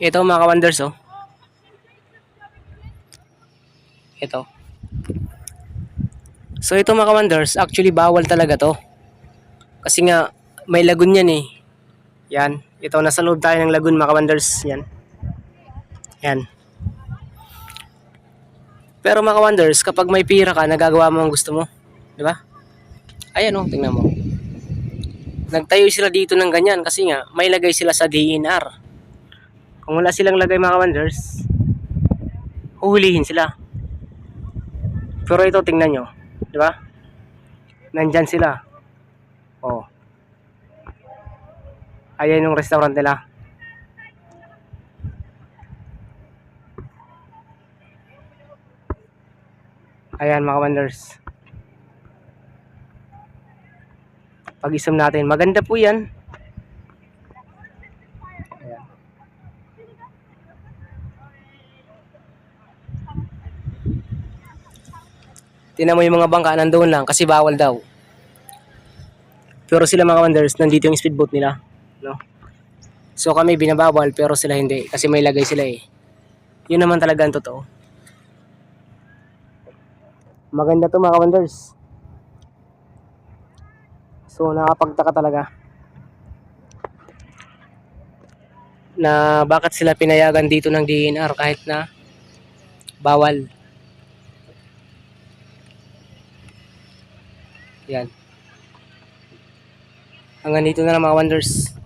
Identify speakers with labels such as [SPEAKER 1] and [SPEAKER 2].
[SPEAKER 1] Ito mga ka-wonders oh. Ito. So ito mga ka-wonders, actually bawal talaga to. Kasi nga may lagun yan eh. Yan. Ito nasa loob tayo ng lagun mga ka-wonders. Yan. Yan. Pero mga ka-wonders, kapag may pira ka, nagagawa mo ang gusto mo. Di ba? Ayan oh, tingnan mo. Nagtayo sila dito ng ganyan kasi nga may lagay sila sa DNR. Kung wala silang lagay mga wonders, huhulihin sila. Pero ito tingnan nyo, di ba? Nandyan sila. Oh. Ayan yung restaurant nila. Ayan mga wonders. Pag-isum natin. Maganda po yan. Tinan mo yung mga bangka nandoon lang kasi bawal daw. Pero sila mga wonders, nandito yung speedboat nila. No? So kami binabawal pero sila hindi kasi may lagay sila eh. Yun naman talaga ang totoo. Maganda to mga wonders. So nakapagtaka talaga. Na bakit sila pinayagan dito ng DNR kahit na bawal. Yan. Hanggang dito na lang mga wonders.